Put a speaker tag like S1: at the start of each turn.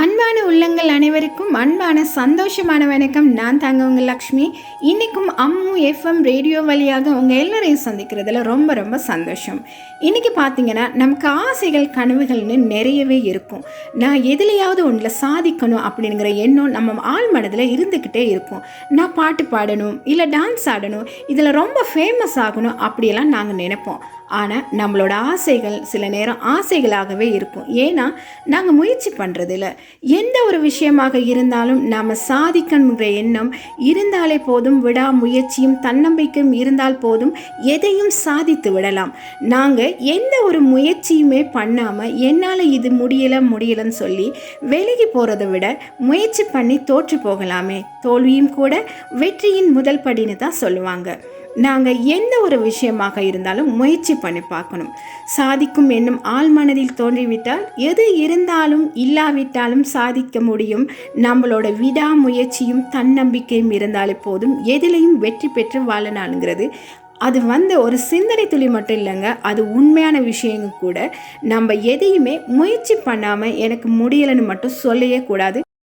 S1: அன்பான உள்ளங்கள் அனைவருக்கும் அன்பான சந்தோஷமான வணக்கம். நான் தாங்க உங்கள் லக்ஷ்மி. இன்றைக்கும் அம்மு எஃப்எம் ரேடியோ வழியாக உங்கள் எல்லோரையும் சந்திக்கிறதுல ரொம்ப ரொம்ப சந்தோஷம். இன்றைக்கி பார்த்தீங்கன்னா நமக்கு ஆசைகள் கனவுகள்னு நிறையவே இருக்கும். நான் எதுலையாவது ஒன்றில் சாதிக்கணும் அப்படிங்கிற எண்ணம் நம்ம ஆள் மனதில் இருந்துக்கிட்டே இருக்கும். நான் பாட்டு பாடணும் இல்லை டான்ஸ் ஆடணும் இதில் ரொம்ப ஃபேமஸ் ஆகணும் அப்படியெல்லாம் நாங்கள் நினைப்போம். ஆனால் நம்மளோட ஆசைகள் சில நேரம் ஆசைகளாகவே இருக்கும். ஏன்னா நாங்கள் முயற்சி பண்ணுறதில்ல எந்த ஒரு விஷயமாக இருந்தாலும் நாம் சாதிக்கணுங்கிற எண்ணம் இருந்தாலே போதும் விடாமுயற்சியும் தன்னம்பிக்கையும் இருந்தால் போதும் எதையும் சாதித்து விடலாம். நாங்கள் எந்த ஒரு முயற்சியுமே பண்ணாமல் என்னால் இது முடியலை முடியலைன்னு சொல்லி விலகி போகிறத விட முயற்சி பண்ணி தோற்று போகலாமே. தோல்வியும் கூட வெற்றியின் முதல் படின்னு தான் சொல்லுவாங்க. நாங்கள் எந்த ஒரு விஷயமாக இருந்தாலும் முயற்சி பண்ணி பார்க்கணும். சாதிக்கும் என்னும் ஆள் மனதில் தோன்றிவிட்டால் எது இருந்தாலும் இல்லாவிட்டாலும் சாதிக்க முடியும். நம்மளோட விடாமுயற்சியும் தன்னம்பிக்கையும் இருந்தாலே போதும். எதிலையும் வெற்றி பெற்று வாழனாலுங்கிறது அது வந்து ஒரு சிந்தனை துளி மட்டும் இல்லைங்க. அது உண்மையான விஷயங்க கூட. நம்ம எதையுமே முயற்சி பண்ணாமல் எனக்கு முடியலைன்னு மட்டும் சொல்லவே கூடாது.